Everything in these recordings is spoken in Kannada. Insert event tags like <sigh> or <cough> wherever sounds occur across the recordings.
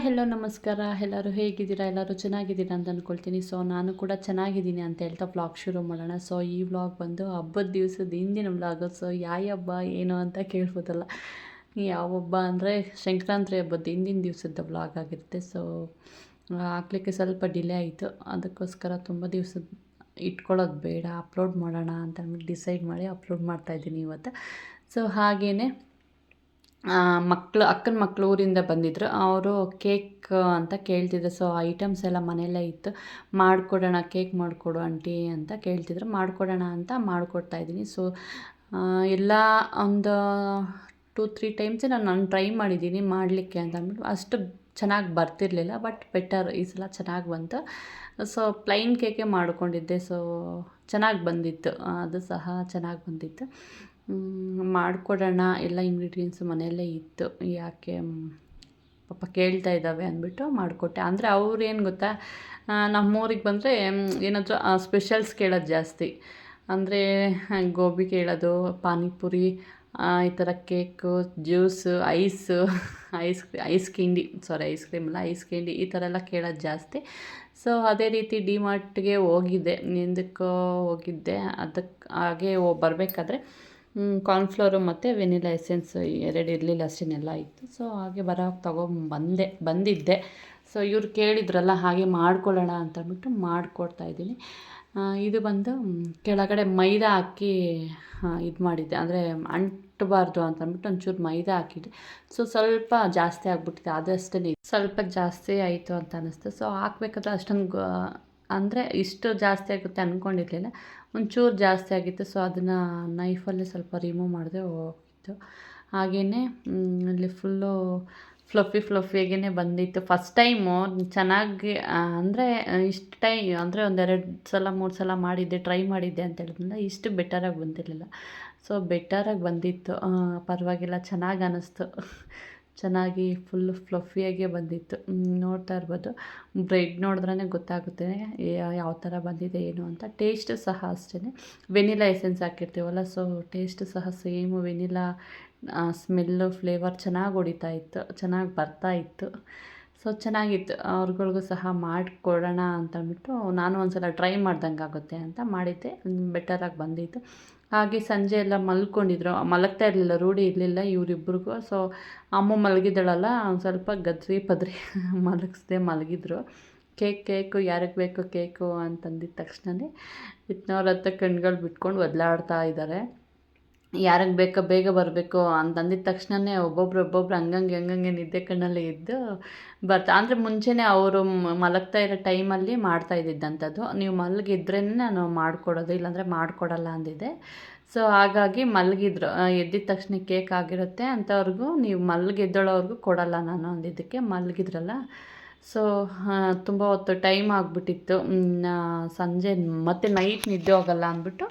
ಹಾಯ್ ಹೆಲೋ ನಮಸ್ಕಾರ. ಎಲ್ಲರೂ ಹೇಗಿದ್ದೀರಾ? ಎಲ್ಲರೂ ಚೆನ್ನಾಗಿದ್ದೀರಾ ಅಂತ ಅಂದ್ಕೊಳ್ತೀನಿ ಸೊ ನಾನು ಕೂಡ ಚೆನ್ನಾಗಿದ್ದೀನಿ ಅಂತ ಹೇಳ್ತಾ ವ್ಲಾಗ್ ಶುರು ಮಾಡೋಣ. ಸೊ ಈ ವ್ಲಾಗ್ ಬಂದು ಹಬ್ಬದ ದಿವಸದ ಹಿಂದಿನ ವ್ಲಾಗ್ ಸೊ ಯಾವ ಹಬ್ಬ, ಏನು ಅಂತ ಕೇಳ್ಬೋದಲ್ಲ. ಯಾವ ಹಬ್ಬ ಅಂದರೆ ಸಂಕ್ರಾಂತಿ ಹಬ್ಬದ ಹಿಂದಿನ ದಿವಸದ ವ್ಲಾಗ್ ಆಗಿರುತ್ತೆ. ಸೊ ಹಾಕ್ಲಿಕ್ಕೆ ಸ್ವಲ್ಪ ಡಿಲೇ ಆಯಿತು. ಅದಕ್ಕೋಸ್ಕರ ತುಂಬ ದಿವಸ ಇಟ್ಕೊಳ್ಳೋದು ಬೇಡ. ಅಪ್ಲೋಡ್ ಮಾಡೋಣ ಅಂತ ಅಂದ್ಬಿಟ್ಟು ಡಿಸೈಡ್ ಮಾಡಿ ಅಪ್ಲೋಡ್ ಮಾಡ್ತಾಯಿದ್ದೀನಿ ಇವತ್ತು. ಸೊ ಹಾಗೆಯೇ ಮಕ್ಕಳು ಅಕ್ಕನ ಮಕ್ಕಳು ಊರಿಂದ ಬಂದಿದ್ದರು ಅವರು ಕೇಕ್ ಅಂತ ಕೇಳ್ತಿದ್ರು. ಸೊ ಐಟಮ್ಸ್ ಎಲ್ಲ ಮನೆಯಲ್ಲೇ ಇತ್ತು. ಮಾಡಿಕೊಡೋಣ, ಕೇಕ್ ಮಾಡಿಕೊಡು ಆಂಟಿ ಅಂತ ಕೇಳ್ತಿದ್ರು. ಮಾಡಿಕೊಡೋಣ ಅಂತ ಮಾಡಿಕೊಡ್ತಾಯಿದ್ದೀನಿ ಸೊ ಎಲ್ಲ ಒಂದು ಟೂ ತ್ರೀ ಟೈಮ್ಸ್ ನಾನು ನಾನು ಟ್ರೈ ಮಾಡಿದ್ದೀನಿ ಮಾಡಲಿಕ್ಕೆ ಅಂತ ಅಂದ್ಬಿಟ್ಟು. ಅಷ್ಟು ಚೆನ್ನಾಗಿ ಬರ್ತಿರಲಿಲ್ಲ ಬಟ್ ಬೆಟರ್ ಈ ಸಲ ಚೆನ್ನಾಗಿ ಬಂತು. ಸೊ ಪ್ಲೈನ್ ಕೇಕೆ ಮಾಡಿಕೊಂಡಿದ್ದೆ. ಸೊ ಚೆನ್ನಾಗಿ ಬಂದಿತ್ತು. ಅದು ಸಹ ಚೆನ್ನಾಗಿ ಬಂದಿತ್ತು. ಮಾಡಿಕೊಡೋಣ. ಎಲ್ಲ ಇಂಗ್ರೀಡಿಯೆಂಟ್ಸ್ ಮನೆಯಲ್ಲೇ ಇತ್ತು. ಯಾಕೆ ಪಾಪ ಕೇಳ್ತಾ ಇದ್ದಾವೆ ಅಂದ್ಬಿಟ್ಟು ಮಾಡಿಕೊಟ್ಟೆ. ಅಂದರೆ ಅವ್ರೇನು ಗೊತ್ತಾ ನಮ್ಮೂರಿಗೆ ಬಂದರೆ ಏನಾದರೂ ಸ್ಪೆಷಲ್ಸ್ ಕೇಳೋದು ಜಾಸ್ತಿ. ಅಂದರೆ ಗೋಬಿ ಕೇಳೋದು, ಪಾನಿಪುರಿ ಈ ಥರ cake juice ice ice ice candy sorry ice cream ಅಲ್ಲ ಐಸ್ ಕಿಂಡಿ ಈ ಥರ ಎಲ್ಲ ಕೇಳೋದು ಜಾಸ್ತಿ. ಸೊ ಅದೇ ರೀತಿ ಡಿ ಮಾರ್ಟ್ಗೆ ಹೋಗಿದ್ದೆ. ಎಂದಕ್ಕೋ ಹೋಗಿದ್ದೆ. ಅದಕ್ಕೆ ಹಾಗೆ ಬರಬೇಕಾದ್ರೆ ಕಾರ್ನ್ಫ್ಲೋರು ಮತ್ತು ವೆನಿಲಾ ಎಸೆನ್ಸ್ ಎರಡು ಇರಲಿಲ್ಲ ಅಷ್ಟೇನೆಲ್ಲ ಇತ್ತು. ಸೊ ಹಾಗೆ ಬರೋಕ್ಕೆ ತೊಗೊಂಬಂದೆ, ಬಂದಿದ್ದೆ. ಸೊ ಇವ್ರು ಕೇಳಿದ್ರಲ್ಲ, ಹಾಗೆ ಮಾಡ್ಕೊಳ್ಳೋಣ ಅಂತಂದ್ಬಿಟ್ಟು ಮಾಡಿಕೊಡ್ತಾಯಿದ್ದೀನಿ ಇದು ಬಂದು ಕೆಳಗಡೆ ಮೈದಾ ಹಾಕಿ ಇದು ಮಾಡಿದ್ದೆ. ಅಂದರೆ ಅಂಟಬಾರ್ದು ಅಂತಂದ್ಬಿಟ್ಟು ಒಂಚೂರು ಮೈದಾ ಹಾಕಿದ್ದೆ. ಸೊ ಸ್ವಲ್ಪ ಜಾಸ್ತಿ ಆಗಿಬಿಟ್ಟಿದೆ ಅದಷ್ಟೇ ಸ್ವಲ್ಪ ಜಾಸ್ತಿ ಆಯಿತು ಅಂತ ಅನ್ನಿಸ್ತು ಸೊ ಹಾಕ್ಬೇಕಾದ್ರೆ ಅಷ್ಟೊಂದು ಅಂದರೆ ಇಷ್ಟು ಜಾಸ್ತಿ ಆಗುತ್ತೆ ಅಂದ್ಕೊಂಡಿರ್ಲಿಲ್ಲ ಒಂಚೂರು ಜಾಸ್ತಿ ಆಗಿತ್ತು. ಸೊ ಅದನ್ನು ನೈಫಲ್ಲಿ ಸ್ವಲ್ಪ ರಿಮೂವ್ ಮಾಡಿದೆ ಹೋಗಿತ್ತು. ಹಾಗೆಯೇ ಅಲ್ಲಿ ಫುಲ್ಲು ಫ್ಲಫಿ ಫ್ಲಫಿಯಾಗೇ ಬಂದಿತ್ತು. ಫಸ್ಟ್ ಟೈಮು ಚೆನ್ನಾಗಿ ಅಂದರೆ ಇಷ್ಟು ಟೈಮ್ ಅಂದರೆ ಒಂದೆರಡು ಸಲ, ಮೂರು ಸಲ ಮಾಡಿದ್ದೆ ಟ್ರೈ ಮಾಡಿದ್ದೆ ಅಂತ ಹೇಳಿದ್ರೆ ಇಷ್ಟು ಬೆಟರಾಗಿ ಬಂದಿರಲಿಲ್ಲ. ಸೊ ಬೆಟರಾಗಿ ಬಂದಿತ್ತು. ಪರವಾಗಿಲ್ಲ, ಚೆನ್ನಾಗಿ ಅನ್ನಿಸ್ತು ಚೆನ್ನಾಗಿ ಫುಲ್ಲು ಫ್ಲಫಿಯಾಗೆ ಬಂದಿತ್ತು. ನೋಡ್ತಾ ಇರ್ಬೋದು. ಬ್ರೆಡ್ ನೋಡಿದ್ರೇ ಗೊತ್ತಾಗುತ್ತೆ ಯಾವ ಥರ ಬಂದಿದೆ ಏನು ಅಂತ. ಟೇಸ್ಟ್ ಸಹ ಅಷ್ಟೇ ವೆನಿಲಾ ಎಸೆನ್ಸ್ ಹಾಕಿರ್ತೀವಲ್ಲ ಸೊ ಟೇಸ್ಟ್ ಸಹ ಸೇಮ್ ವೆನಿಲಾ ಸ್ಮೆಲ್ಲು ಫ್ಲೇವರ್ ಚೆನ್ನಾಗಿ ಹೊಡಿತಾ ಇತ್ತು. ಚೆನ್ನಾಗಿ ಬರ್ತಾ ಇತ್ತು. ಸೊ ಚೆನ್ನಾಗಿತ್ತು. ಅವ್ರುಗಳ್ಗೂ ಸಹ ಮಾಡಿಕೊಡೋಣ ಅಂತಂದ್ಬಿಟ್ಟು ನಾನು ಒಂದು ಸಲ ಟ್ರೈ ಮಾಡ್ದಂಗೆ ಆಗುತ್ತೆ ಅಂತ ಮಾಡಿದ್ದೆ ಬೆಟರಾಗಿ ಬಂದಿತ್ತು. ಹಾಗೆ ಸಂಜೆ ಎಲ್ಲ ಮಲ್ಕೊಂಡಿದ್ರು. ಮಲಗ್ತಾ ಇರಲಿಲ್ಲ, ರೂಢಿ ಇರಲಿಲ್ಲ ಇವರಿಬ್ರಿಗೂ. ಸೊ ಅಮ್ಮ ಮಲಗಿದಳಲ್ಲ ಒಂದು ಸ್ವಲ್ಪ ಗದ್ರಿ ಪದ್ರಿ <laughs> ಮಲಗಿಸ್ದೆ ಮಲಗಿದ್ರು. ಕೇಕ್, ಕೇಕು, ಯಾರಿಗೆ ಬೇಕು ಕೇಕು ಅಂತಂದಿದ್ದ ತಕ್ಷಣವೇ ಇತ್ನವ್ರ ಹತ್ರ ಕಣ್ಗಳು ಬಿಟ್ಕೊಂಡು ಒದ್ಲಾಡ್ತಾ ಇದ್ದಾರೆ ಯಾರಿಗೆ ಬೇಕೋ ಬೇಗ ಬರಬೇಕು ಅಂತಂದಿದ್ದ ತಕ್ಷಣವೇ ಒಬ್ಬೊಬ್ರು ಒಬ್ಬೊಬ್ರು ಹಂಗಂಗೆ ಹಂಗಂಗೆ ನಿದ್ದೆ ಕಣ್ಣಲ್ಲಿ ಇದ್ದು ಬರ್ತಾ ಅಂದರೆ ಮುಂಚೆನೇ ಅವರು ಮಲಗ್ತಾ ಇರೋ ಟೈಮಲ್ಲಿ ಮಾಡ್ತಾ ಇದ್ದಿದ್ದಂಥದ್ದು. ನೀವು ಮಲಗಿದ್ರೇ ನಾನು ಮಾಡಿಕೊಡೋದು, ಇಲ್ಲಾಂದರೆ ಮಾಡಿಕೊಡಲ್ಲ ಅಂದಿದ್ದೆ. ಸೊ ಹಾಗಾಗಿ ಮಲಗಿದ್ರು. ಎದ್ದಿದ ತಕ್ಷಣ ಕೇಕ್ ಆಗಿರುತ್ತೆ ಅಂಥವ್ರಿಗೂ, ನೀವು ಮಲಗಿದ್ದಳವ್ರಿಗೂ ಕೊಡಲ್ಲ ನಾನು ಅಂದಿದ್ದಕ್ಕೆ ಮಲಗಿದ್ರಲ್ಲ. ಸೊ ತುಂಬ ಹೊತ್ತು ಟೈಮ್ ಆಗಿಬಿಟ್ಟಿತ್ತು. ಸಂಜೆ ಮತ್ತೆ ನೈಟ್ ನಿದ್ದೆ ಹೋಗಲ್ಲ ಅಂದ್ಬಿಟ್ಟು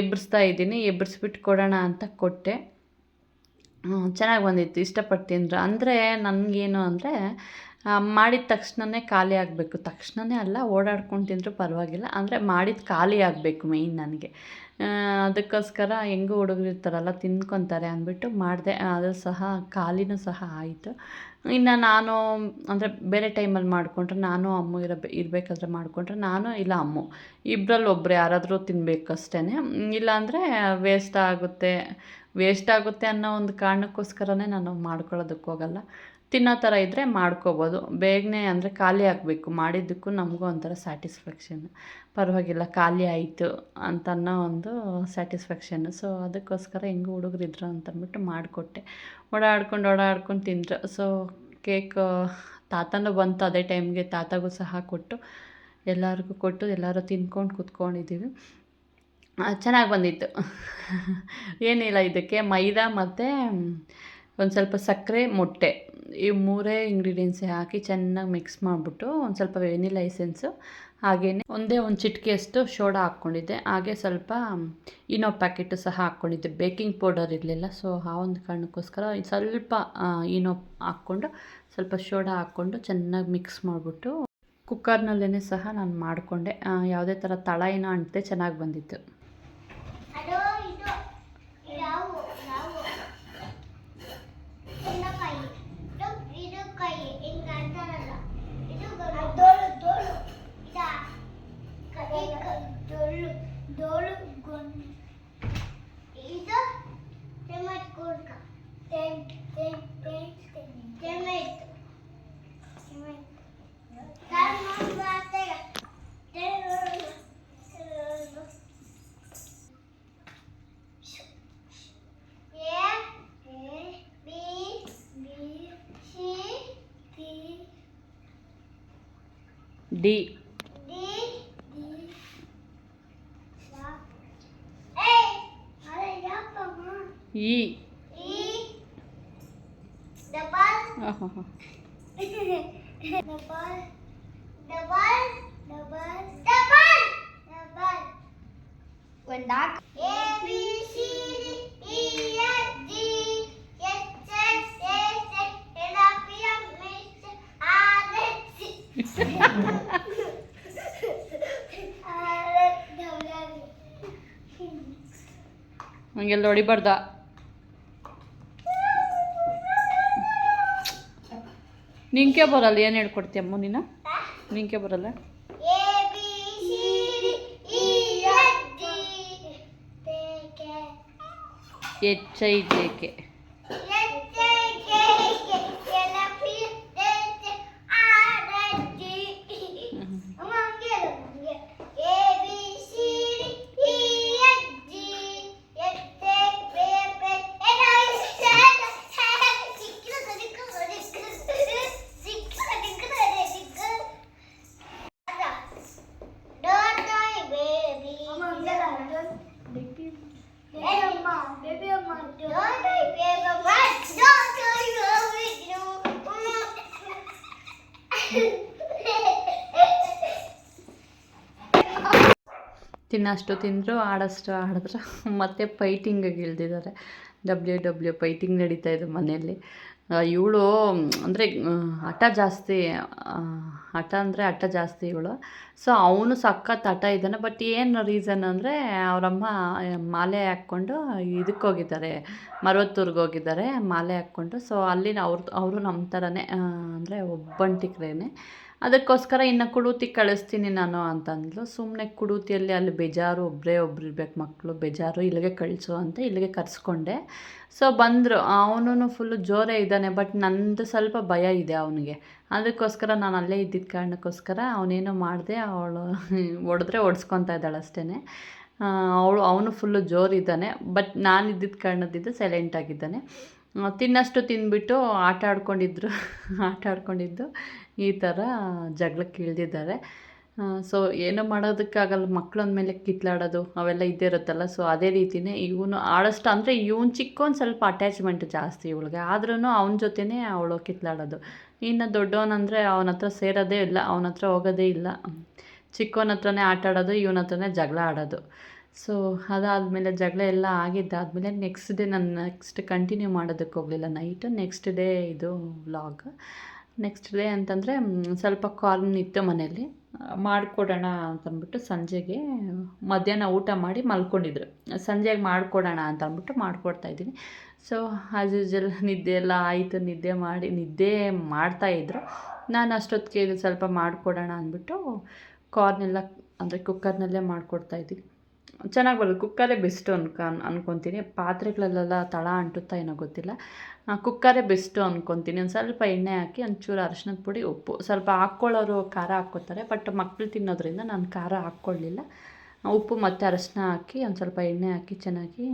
ಎಬ್ಬರಿಸ್ತಾ ಇದ್ದೀನಿ. ಎಬ್ಬರಿಸ್ಬಿಟ್ಟು ಕೊಡೋಣ ಅಂತ ಕೊಟ್ಟೆ. ಚೆನ್ನಾಗಿ ಬಂದಿತ್ತು. ಇಷ್ಟಪಟ್ಟು ತಿಂದರು ಅಂದರೆ ನನಗೇನು ಅಂದರೆ ಮಾಡಿದ ತಕ್ಷಣವೇ ಖಾಲಿ ಆಗಬೇಕು. ತಕ್ಷಣವೇ ಅಲ್ಲ, ಓಡಾಡ್ಕೊಂಡು ತಿಂದರೂ ಪರವಾಗಿಲ್ಲ. ಅಂದರೆ ಮಾಡಿದ ಖಾಲಿ ಆಗಬೇಕು ಮೇಯ್ನ್ ನನಗೆ. ಅದಕ್ಕೋಸ್ಕರ ಹೆಂಗೂ ಹುಡುಗರು ಇರ್ತಾರಲ್ಲ, ತಿನ್ಕೊತಾರೆ ಅಂದ್ಬಿಟ್ಟು ಮಾಡಿದೆ. ಅದು ಸಹ ಖಾಲಿನೂ ಸಹ ಆಯಿತು. ಇನ್ನು ನಾನು, ಅಂದರೆ ಬೇರೆ ಟೈಮಲ್ಲಿ ಮಾಡಿಕೊಂಡ್ರೆ ನಾನು, ಅಮ್ಮು ಇರಬೇ, ಇರಬೇಕಾದ್ರೆ ಮಾಡಿಕೊಂಡ್ರೆ ನಾನು ಇಲ್ಲ ಅಮ್ಮು. ಇಬ್ಬರಲ್ಲಿ ಒಬ್ಬರು ಯಾರಾದರೂ ತಿನ್ನಬೇಕು ಅಷ್ಟೇ ಇಲ್ಲಾಂದರೆ ವೇಸ್ಟ್ ಆಗುತ್ತೆ. ವೇಸ್ಟ್ ಆಗುತ್ತೆ ಅನ್ನೋ ಒಂದು ಕಾರಣಕ್ಕೋಸ್ಕರನೇ ನಾನು ಮಾಡ್ಕೊಳ್ಳೋದಕ್ಕೆ ಹೋಗಲ್ಲ. ತಿನ್ನೋ ಥರ ಇದ್ದರೆ ಮಾಡ್ಕೋಬೋದು. ಬೇಗನೆ ಅಂದರೆ ಖಾಲಿ ಆಗಬೇಕು. ಮಾಡಿದ್ದಕ್ಕೂ ನಮಗೂ ಒಂಥರ ಸ್ಯಾಟಿಸ್ಫ್ಯಾಕ್ಷನ್. ಪರವಾಗಿಲ್ಲ, ಖಾಲಿ ಆಯಿತು ಅಂತನ್ನೋ ಒಂದು ಸ್ಯಾಟಿಸ್ಫ್ಯಾಕ್ಷನ್. ಸೊ ಅದಕ್ಕೋಸ್ಕರ ಹೆಂಗೆ ಹುಡುಗರು ಇದ್ರು ಅಂತಂದ್ಬಿಟ್ಟು ಮಾಡಿಕೊಟ್ಟೆ. ಓಡಾಡ್ಕೊಂಡು ಓಡಾಡ್ಕೊಂಡು ತಿಂದರು. ಸೊ ಕೇಕ್ ತಾತನೂ ಬಂತು ಅದೇ ಟೈಮ್ಗೆ. ತಾತಗೂ ಸಹ ಕೊಟ್ಟು, ಎಲ್ಲರಿಗೂ ಕೊಟ್ಟು ಎಲ್ಲರೂ ತಿನ್ಕೊಂಡು ಕುತ್ಕೊಂಡಿದ್ದೀವಿ. ಚೆನ್ನಾಗಿ ಬಂದಿತ್ತು. ಏನಿಲ್ಲ, ಇದಕ್ಕೆ ಮೈದಾ ಮತ್ತು ಒಂದು ಸ್ವಲ್ಪ ಸಕ್ಕರೆ, ಮೊಟ್ಟೆ. ಈ ಮೂರೇ ಇಂಗ್ರೀಡಿಯೆಂಟ್ಸ್ ಹಾಕಿ ಚೆನ್ನಾಗಿ ಮಿಕ್ಸ್ ಮಾಡಿಬಿಟ್ಟು ಒಂದು ಸ್ವಲ್ಪ ವೆನಿಲಾ ಎಸೆನ್ಸು ಹಾಗೆಯೇ ಒಂದೇ ಒಂದು ಚಿಟಿಕೆಯಷ್ಟು ಶೋಡಾ ಹಾಕ್ಕೊಂಡಿದ್ದೆ. ಹಾಗೆ ಸ್ವಲ್ಪ ಇನೋ ಪ್ಯಾಕೆಟು ಸಹ ಹಾಕ್ಕೊಂಡಿದ್ದೆ. ಬೇಕಿಂಗ್ ಪೌಡರ್ ಇರಲಿಲ್ಲ ಸೊ ಆ ಒಂದು ಕಾರಣಕ್ಕೋಸ್ಕರ ಸ್ವಲ್ಪ ಇನೋ ಹಾಕ್ಕೊಂಡು ಸ್ವಲ್ಪ ಶೋಡಾ ಹಾಕ್ಕೊಂಡು ಚೆನ್ನಾಗಿ ಮಿಕ್ಸ್ ಮಾಡಿಬಿಟ್ಟು ಕುಕ್ಕರ್ನಲ್ಲೇ ಸಹ ನಾನು ಮಾಡಿಕೊಂಡೆ. ಯಾವುದೇ ಥರ ತಳ ಏನೋ ಅಂಟದೆ ಚೆನ್ನಾಗಿ ಬಂದಿತ್ತು. டி இ When that A B C D E F G H H A Z L P M H R H <laughs> ಹಂಗೆಲ್ಲ ಹೊಡಿಬಾರ್ದ ನಿಂಕೆ ಬರಲ್ಲ ಏನು ಹೇಳ್ಕೊಡ್ತೀಯಮ್ಮ ನೀನು? ನಿಂಕೆ ಬರಲ್ಲ? K H I J K ತಿನ್ನಷ್ಟು ತಿಂದರು ಆಡಷ್ಟು ಆಡಿದ್ರು. ಮತ್ತೆ ಫೈಟಿಂಗಿಗೆ ಇಳ್ದಿದ್ದಾರೆ. ಡಬ್ಲ್ಯೂ ಡಬ್ಲ್ಯೂ ಫೈಟಿಂಗ್ ನಡೀತಾ ಇದೆ ಮನೆಯಲ್ಲಿ. ಇವಳು, ಅಂದರೆ ಹಠ ಜಾಸ್ತಿ ಹಠ ಅಂದರೆ ಹಠ ಜಾಸ್ತಿ ಇವಳು. ಸೊ ಅವನು ಸಖತ್ ಹಠ ಇದ್ದಾನೆ. ಬಟ್ ಏನು ರೀಸನ್ ಅಂದರೆ, ಅವರಮ್ಮ ಮಾಲೆ ಹಾಕ್ಕೊಂಡು ಇದಕ್ಕೆ ಹೋಗಿದ್ದಾರೆ. ಮರವತ್ತೂರ್ಗೆ ಹೋಗಿದ್ದಾರೆ, ಮಾಲೆ ಹಾಕ್ಕೊಂಡು. ಸೊ ಅಲ್ಲಿ ಅವ್ರದ್ದು ಅವರು ನಮ್ಮ ಥರನೇ ಅಂದರೆ ಒಬ್ಬಂಟಿಗ್ರೇನೆ ಅದಕ್ಕೋಸ್ಕರ ಇನ್ನು ಕುಡೂತಿ ಕಳಿಸ್ತೀನಿ ನಾನು ಅಂತಂದ್ಲು. ಸುಮ್ಮನೆ ಕುಡೂತಿಯಲ್ಲಿ ಅಲ್ಲಿ ಬೇಜಾರು ಒಬ್ಬರೇ ಒಬ್ರು ಇರ್ಬೇಕು ಮಕ್ಕಳು ಬೇಜಾರು, ಇಲ್ಲಿಗೆ ಕಳಿಸು ಅಂತ ಇಲ್ಲಿಗೆ ಕರೆಸ್ಕೊಂಡೆ. ಸೊ ಬಂದರು. ಅವನು ಫುಲ್ಲು ಜೋರೇ ಇದ್ದಾನೆ ಬಟ್ ನಂದು ಸ್ವಲ್ಪ ಭಯ ಇದೆ ಅವನಿಗೆ. ಅದಕ್ಕೋಸ್ಕರ ನಾನು ಅಲ್ಲೇ ಇದ್ದಿದ್ದ ಕಾರಣಕ್ಕೋಸ್ಕರ ಅವನೇನೋ ಮಾಡಿದೆ, ಅವಳು <laughs> ಹೊಡೆದ್ರೆ ಓಡಿಸ್ಕೊತಾ ಇದ್ದಾಳೆ ಅಷ್ಟೇ ಅವಳು, ಅವನು ಫುಲ್ಲು ಜೋರಿದ್ದಾನೆ ಬಟ್ ನಾನು ಇದ್ದಿದ್ದ ಕಾರಣದಿಂದ ಸೈಲೆಂಟ್ ಆಗಿದ್ದಾನೆ. ತಿನ್ನಷ್ಟು ತಿಂದ್ಬಿಟ್ಟು ಆಟ ಆಡ್ಕೊಂಡಿದ್ರು, <laughs> ಆಟ ಆಡ್ಕೊಂಡಿದ್ದು. ಈ ಥರ ಜಗಳಕ್ಕೆ ಇಳ್ದಿದ್ದಾರೆ. ಸೊ ಏನೂ ಮಾಡೋದಕ್ಕಾಗಲ್ಲ ಮಕ್ಳು ಮೇಲೆ ಕಿತ್ಲಾಡೋದು ಅವೆಲ್ಲ ಇದ್ದೇ ಇರುತ್ತಲ್ಲ ಸೊ ಅದೇ ರೀತಿಯೇ ಇವನು ಆಡಷ್ಟು ಅಂದರೆ ಇವನು ಚಿಕ್ಕೊಂದು ಸ್ವಲ್ಪ ಅಟ್ಯಾಚ್ಮೆಂಟ್ ಜಾಸ್ತಿ ಇವಳಿಗೆ ಆದ್ರೂ ಅವನ ಜೊತೆನೇ ಅವಳು ಕಿತ್ಲಾಡೋದು. ಇನ್ನು ದೊಡ್ಡವನಂದರೆ ಅವನ ಹತ್ರ ಸೇರೋದೇ ಇಲ್ಲ, ಅವನ ಹತ್ರ ಹೋಗೋದೇ ಇಲ್ಲ. ಚಿಕ್ಕವನ ಹತ್ರನೇ ಆಟ ಆಡೋದು, ಇವನ ಹತ್ರನೇ ಜಗಳ ಆಡೋದು. ಸೊ ಅದಾದಮೇಲೆ ಜಗಳ ಎಲ್ಲ ಆಗಿದ್ದಾದಮೇಲೆ ನೆಕ್ಸ್ಟ್ ಡೇ ನಾನು ನೆಕ್ಸ್ಟ್ ಕಂಟಿನ್ಯೂ ಮಾಡೋದಕ್ಕೆ ಹೋಗಲಿಲ್ಲ ನೈಟು ನೆಕ್ಸ್ಟ್ ಡೇ ಇದು ವ್ಲಾಗ್ ನೆಕ್ಸ್ಟ್ ಡೇ ಅಂತಂದರೆ ಸ್ವಲ್ಪ ಕಾರ್ನ್ ಇತ್ತು ಮನೆಯಲ್ಲಿ. ಮಾಡಿಕೊಡೋಣ ಅಂತಂದ್ಬಿಟ್ಟು ಸಂಜೆಗೆ ಮಧ್ಯಾಹ್ನ ಊಟ ಮಾಡಿ ಮಲ್ಕೊಂಡಿದ್ರು. ಸಂಜೆಗೆ ಮಾಡಿಕೊಡೋಣ ಅಂತ ಅಂದ್ಬಿಟ್ಟು ಮಾಡಿಕೊಡ್ತಾಯಿದ್ದೀನಿ ಸೊ ಆ್ಯಸ್ ಯೂಸ್ವಲ್ ನಿದ್ದೆ ಎಲ್ಲ ಆಯಿತು. ನಿದ್ದೆ ಮಾಡಿ, ನಿದ್ದೆ ಮಾಡ್ತಾಯಿದ್ರು ನಾನು ಅಷ್ಟೊತ್ತಿಗೆ ಇದು ಸ್ವಲ್ಪ ಮಾಡಿಕೊಡೋಣ ಅಂದ್ಬಿಟ್ಟು ಕಾರ್ನೆಲ್ಲ ಅಂದರೆ ಕುಕ್ಕರ್ನಲ್ಲೇ ಮಾಡಿಕೊಡ್ತಾಯಿದ್ದೀನಿ ಚೆನ್ನಾಗಿ ಬರುತ್ತೆ. ಕುಕ್ಕರೇ ಬೆಸ್ಟು ಅನ್ಕ, ಅನ್ಕೊತೀನಿ. ಪಾತ್ರೆಗಳಲ್ಲೆಲ್ಲ ತಳ ಅಂಟುತ್ತಾ ಏನೋ ಗೊತ್ತಿಲ್ಲ. ಕುಕ್ಕರೇ ಬೆಸ್ಟು ಅನ್ಕೊತೀನಿ. ಒಂದು ಸ್ವಲ್ಪ ಎಣ್ಣೆ ಹಾಕಿ ಒಂಚೂರು ಅರಿಶಿನದ ಪುಡಿ, ಉಪ್ಪು, ಸ್ವಲ್ಪ ಹಾಕ್ಕೊಳ್ಳೋರು ಖಾರ ಹಾಕ್ಕೋತಾರೆ. ಬಟ್ ಮಕ್ಕಳು ತಿನ್ನೋದ್ರಿಂದ ನಾನು ಖಾರ ಹಾಕ್ಕೊಳ್ಳಿಲ್ಲ. ಉಪ್ಪು ಮತ್ತು ಅರಶಿನ ಹಾಕಿ ಒಂದು ಸ್ವಲ್ಪ ಎಣ್ಣೆ ಹಾಕಿ ಚೆನ್ನಾಗಿ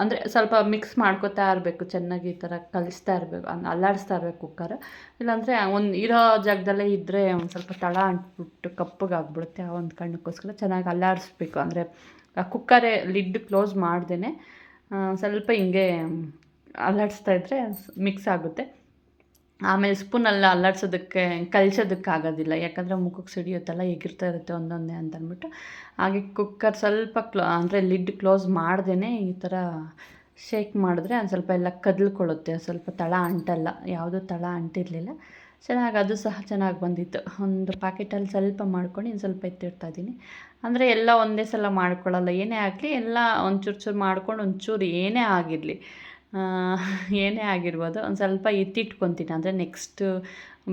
ಅಂದರೆ ಸ್ವಲ್ಪ ಮಿಕ್ಸ್ ಮಾಡ್ಕೊತಾ ಇರಬೇಕು, ಚೆನ್ನಾಗಿ ಈ ಥರ ಕಲಿಸ್ತಾ ಇರಬೇಕು ಅಲ್ಲಾಡಿಸ್ತಾ ಇರಬೇಕು ಕುಕ್ಕರ್ ಇಲ್ಲಾಂದರೆ ಒಂದು ಇರೋ ಜಾಗದಲ್ಲೇ ಇದ್ದರೆ ಒಂದು ಸ್ವಲ್ಪ ತಳ ಅಂಟ್ಬಿಟ್ಟು ಕಪ್ಪಗಾಗ್ಬಿಡುತ್ತೆ ಆ ಒಂದು ಕಣ್ಣಕ್ಕೋಸ್ಕರ ಚೆನ್ನಾಗಿ ಅಲ್ಲಾಡಿಸ್ಬೇಕು. ಅಂದರೆ ಕುಕ್ಕರೇ ಲಿಡ್ ಕ್ಲೋಸ್ ಮಾಡ್ದೇ ಸ್ವಲ್ಪ ಹಿಂಗೆ ಅಲ್ಲಾಡಿಸ್ತಾ ಇದ್ದರೆ ಮಿಕ್ಸ್ ಆಗುತ್ತೆ. ಆಮೇಲೆ ಸ್ಪೂನಲ್ಲಿ ಅಲ್ಲಾಡ್ಸೋದಕ್ಕೆ ಕಲ್ಸೋದಕ್ಕೆ ಆಗೋದಿಲ್ಲ. ಯಾಕಂದರೆ ಮುಖಕ್ಕೆ ಸಿಡಿಯುತ್ತಲ್ಲ ಎಗಿರ್ತಾ ಇರುತ್ತೆ ಒಂದೊಂದೇ ಅಂತ ಅಂದ್ಬಿಟ್ಟು ಹಾಗೆ ಕುಕ್ಕರ್ ಸ್ವಲ್ಪ ಕ್ಲೋ ಅಂದರೆ ಲಿಡ್ ಕ್ಲೋಸ್ ಮಾಡ್ದೇ ಈ ಥರ ಶೇಕ್ ಮಾಡಿದ್ರೆ ಒಂದು ಸ್ವಲ್ಪ ಎಲ್ಲ ಕದಲ್ಕೊಳ್ಳುತ್ತೆ. ಸ್ವಲ್ಪ ತಳ ಅಂಟಲ್ಲ, ಯಾವುದೂ ತಳ ಅಂಟಿರಲಿಲ್ಲ. ಚೆನ್ನಾಗಿ, ಅದು ಸಹ ಚೆನ್ನಾಗಿ ಬಂದಿತ್ತು. ಒಂದು ಪ್ಯಾಕೆಟಲ್ಲಿ ಸ್ವಲ್ಪ ಮಾಡ್ಕೊಂಡು ಇನ್ನು ಸ್ವಲ್ಪ ಎತ್ತಿಡ್ತಾ ಇದ್ದೀನಿ. ಅಂದರೆ ಎಲ್ಲ ಒಂದೇ ಸಲ ಮಾಡ್ಕೊಳ್ಳಲ್ಲ, ಏನೇ ಆಗಲಿ ಎಲ್ಲ ಒಂಚೂರು ಚೂರು ಮಾಡ್ಕೊಂಡು ಒಂಚೂರು ಏನೇ ಆಗಿರಲಿ. ಏನೇ ಆಗಿರ್ಬೋದು ಒಂದು ಸ್ವಲ್ಪ ಎತ್ತಿಟ್ಕೊತೀನಿ ಅಂದರೆ ನೆಕ್ಸ್ಟು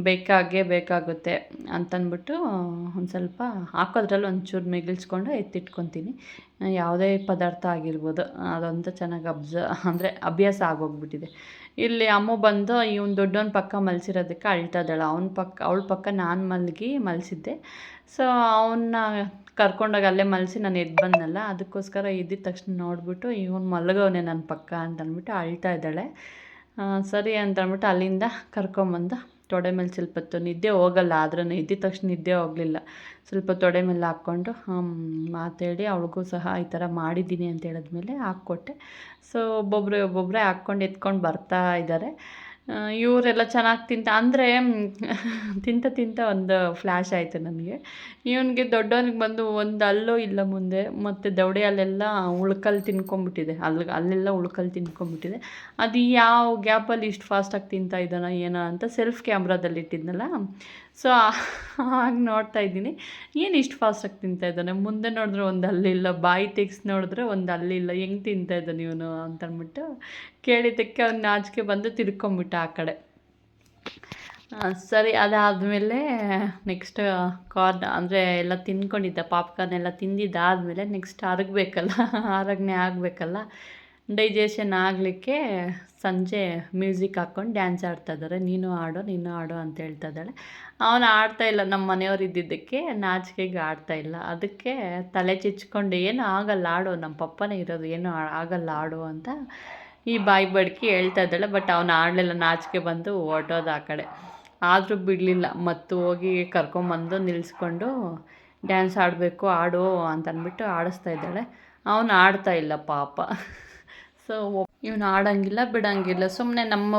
ಬೇಕಾಗೇ ಬೇಕಾಗುತ್ತೆ ಅಂತಂದ್ಬಿಟ್ಟು ಒಂದು ಸ್ವಲ್ಪ ಹಾಕೋದ್ರಲ್ಲಿ ಒಂಚೂರು ಮಿಗಿಲ್ಸ್ಕೊಂಡು ಎತ್ತಿಟ್ಕೊತೀನಿ ಯಾವುದೇ ಪದಾರ್ಥ ಆಗಿರ್ಬೋದು, ಅದೊಂದು ಚೆನ್ನಾಗಿ ಅಬ್ಸ, ಅಂದರೆ ಅಭ್ಯಾಸ ಆಗೋಗ್ಬಿಟ್ಟಿದೆ. ಇಲ್ಲಿ ಅಮ್ಮ ಬಂದು ಇವ್ನು ದೊಡ್ಡವನ ಪಕ್ಕ ಮಲ್ಸಿರೋದಕ್ಕೆ ಅಳ್ತಾ ಇದ್ದಾಳೆ. ಅವ್ನ ಪಕ್ಕ, ಅವಳ ಪಕ್ಕ ನಾನು ಮಲಗಿ ಮಲಸಿದ್ದೆ. ಸೊ ಅವನ್ನ ಕರ್ಕೊಂಡೋಗಿ ಅಲ್ಲೇ ಮಲಸಿ ನಾನು ಎದ್ದು ಬಂದನಲ್ಲ, ಅದಕ್ಕೋಸ್ಕರ ಇದ್ದಿದ್ದ ತಕ್ಷಣ ನೋಡಿಬಿಟ್ಟು ಇವನು ಮಲಗವನೆ ನನ್ನ ಪಕ್ಕ ಅಂತ ಅಂದ್ಬಿಟ್ಟು ಅಳ್ತಾ ಇದ್ದಾಳೆ. ಸರಿ ಅಂತ ಅಂದ್ಬಿಟ್ಟು ಅಲ್ಲಿಂದ ಕರ್ಕೊಂಬಂದು ತೊಡೆ ಮೇಲೆ ಸ್ವಲ್ಪ ಹೊತ್ತು ನಿದ್ದೆ ಹೋಗಲ್ಲ ಆದ್ರೂ ಎದ್ದಿದ ತಕ್ಷಣ ನಿದ್ದೆ ಹೋಗಲಿಲ್ಲ. ಸ್ವಲ್ಪ ತೊಡೆ ಮೇಲೆ ಹಾಕ್ಕೊಂಡು ಮಾತೇಳಿ ಅವಳಿಗೂ ಸಹ ಈ ಥರ ಮಾಡಿದ್ದೀನಿ ಅಂತ ಹೇಳಿದ್ಮೇಲೆ ಹಾಕ್ಕೊಟ್ಟೆ. ಸೊ ಒಬ್ಬೊಬ್ಬರೇ ಒಬ್ಬೊಬ್ಬರೇ ಹಾಕ್ಕೊಂಡು ಎತ್ಕೊಂಡು ಬರ್ತಾ ಇದ್ದಾರೆ. ಇವರೆಲ್ಲ ಚೆನ್ನಾಗಿ ತಿಂತ, ಅಂದರೆ ತಿಂತ ತಿಂತ ಒಂದು ಫ್ಲ್ಯಾಶ್ ಆಯಿತು ನನಗೆ. ಇವನಿಗೆ ದೊಡ್ಡವನಿಗೆ ಬಂದು ಒಂದು ಅಲ್ಲೋ ಇಲ್ಲ ಮುಂದೆ, ಮತ್ತು ದವಡೆ ಅಲ್ಲೆಲ್ಲ ಉಳ್ಕಲ್ಲಿ ತಿನ್ಕೊಂಬಿಟ್ಟಿದೆ. ಅಲ್ಲಿ ಅಲ್ಲೆಲ್ಲ ಉಳ್ಕಲ್ಲಿ ತಿನ್ಕೊಂಬಿಟ್ಟಿದೆ. ಅದು ಯಾವ ಗ್ಯಾಪಲ್ಲಿ ಇಷ್ಟು ಫಾಸ್ಟಾಗಿ ತಿಂತಾ ಇದ್ದಾನ ಏನೋ ಅಂತ ಸೆಲ್ಫ್ ಕ್ಯಾಮ್ರಾದಲ್ಲಿ ಇಟ್ಟಿದ್ನಲ್ಲ ಸೊ ಹಾಗೆ ನೋಡ್ತಾ ಇದ್ದೀನಿ. ಏನು ಇಷ್ಟು ಫಾಸ್ಟಾಗಿ ತಿಂತಾ ಇದ್ದಾನೆ? ಮುಂದೆ ನೋಡಿದ್ರೆ ಒಂದು ಅಲ್ಲಿಲ್ಲ, ಬಾಯಿ ತೆಗ್ಸಿ ನೋಡಿದ್ರೆ ಒಂದು ಇಲ್ಲ ಹೆಂಗೆ ತಿಂತಾ ಇದ್ದಾನೆ ಇವನು ಅಂತಂದ್ಬಿಟ್ಟು ಕೇಳಿದ್ದಕ್ಕೆ ಅವ್ನು ನಾಚಿಕೆ ಬಂದು ತಿರ್ಕೊಂಬಿಟ್ಟ ಆ ಕಡೆ. ಸರಿ, ಅದಾದಮೇಲೆ ನೆಕ್ಸ್ಟ್ ಕಾರ್ನ್ ಅಂದರೆ ಎಲ್ಲ ತಿನ್ಕೊಂಡಿದ್ದ ಪಾಪ್ಕಾರ್ನ್ ಎಲ್ಲ ತಿಂದಿದ್ದಾದಮೇಲೆ ನೆಕ್ಸ್ಟ್ ಅರಗಬೇಕಲ್ಲ ಆರಗ್ನೆ ಆಗಬೇಕಲ್ಲ. ಡೈಜೆಷನ್ ಆಗಲಿಕ್ಕೆ ಸಂಜೆ ಮ್ಯೂಸಿಕ್ ಹಾಕ್ಕೊಂಡು ಡ್ಯಾನ್ಸ್ ಆಡ್ತಾ ಇದ್ದಾರೆ. ನೀನು ಆಡು ನೀನು ಆಡು ಅಂತ ಹೇಳ್ತಾ ಇದ್ದಾಳೆ. ಅವನು ಇಲ್ಲ, ನಮ್ಮ ಮನೆಯವ್ರು ಇದ್ದಿದ್ದಕ್ಕೆ ನಾಚಿಕೆಗೆ ಇಲ್ಲ. ಅದಕ್ಕೆ ತಲೆ ಚಿಚ್ಕೊಂಡು, ಏನು ಆಗಲ್ಲ ಆಡು ನಮ್ಮ ಪಪ್ಪನೇ ಇರೋದು, ಏನು ಆಗಲ್ಲ ಆಡು ಅಂತ ಈ ಬಾಯಿ ಬಡ್ಕಿ ಹೇಳ್ತಾ ಇದ್ದಾಳೆ. ಬಟ್ ಅವನು ಆಡಲಿಲ್ಲ ನಾಚಿಕೆ ಬಂದು ಹೊರ್ಟೋದ ಆ ಕಡೆ. ಆದರೂ ಬಿಡಲಿಲ್ಲ. ಮತ್ತು ಹೋಗಿ ಕರ್ಕೊಂಬಂದು ನಿಲ್ಲಿಸ್ಕೊಂಡು ಡ್ಯಾನ್ಸ್ ಆಡಬೇಕು ಆಡು ಅಂತ ಅಂದ್ಬಿಟ್ಟು ಆಡಿಸ್ತಾ ಇದ್ದಾಳೆ. ಅವನು ಆಡ್ತಾ ಇಲ್ಲ, ಪಾಪ. ಸೊ, ಇವನು ಆಡಂಗಿಲ್ಲ, ಬಿಡಂಗಿಲ್ಲ. ಸುಮ್ಮನೆ ನಮ್ಮ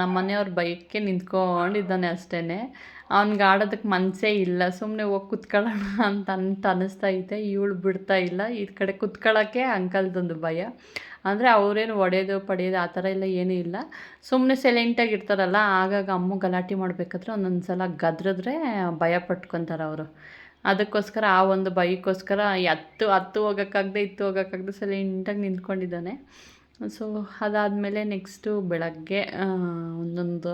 ನಮ್ಮ ಮನೆಯವ್ರ ಬೈಕ್ಗೆ ನಿಂತ್ಕೊಂಡಿದ್ದಾನೆ ಅಷ್ಟೇ ಅವ್ನಿಗೆ ಆಡೋದಕ್ಕೆ ಮನಸ್ಸೇ ಇಲ್ಲ. ಸುಮ್ಮನೆ ಹೋಗಿ ಕುತ್ಕೊಳ್ಳೋಣ ಅಂತ ಅಂತ ಅನ್ನಿಸ್ತಾ ಐತೆ. ಇವಳು ಬಿಡ್ತಾ ಇಲ್ಲ. ಈ ಕಡೆ ಕುತ್ಕೊಳ್ಳೋಕ್ಕೆ ಅಂಕಲ್ದೊಂದು ಭಯ. ಅಂದರೆ ಅವರೇನು ಒಡೆಯೋದು ಪಡೆಯೋದು ಆ ಥರ ಎಲ್ಲ ಏನೂ ಇಲ್ಲ. ಸುಮ್ಮನೆ ಸೈಲೆಂಟಾಗಿ ಇರ್ತಾರಲ್ಲ, ಆಗಾಗ ಅಮ್ಮ ಗಲಾಟೆ ಮಾಡಬೇಕಾದ್ರೆ ಒಂದೊಂದು ಸಲ ಗದ್ರಿದ್ರೆ ಭಯ ಪಟ್ಕೊತಾರೆ ಅವರು. ಅದಕ್ಕೋಸ್ಕರ ಆ ಒಂದು ಬೈಕೋಸ್ಕರ ಹತ್ತು ಹತ್ತು ಹೋಗೋಕ್ಕಾಗದೆ, ಇತ್ತು ಹೋಗೋಕ್ಕಾಗದೆ ಸೈಲೆಂಟಾಗಿ ನಿಂತ್ಕೊಂಡಿದ್ದಾನೆ. ಸೊ ಅದಾದಮೇಲೆ ನೆಕ್ಸ್ಟು ಬೆಳಗ್ಗೆ ಒಂದೊಂದು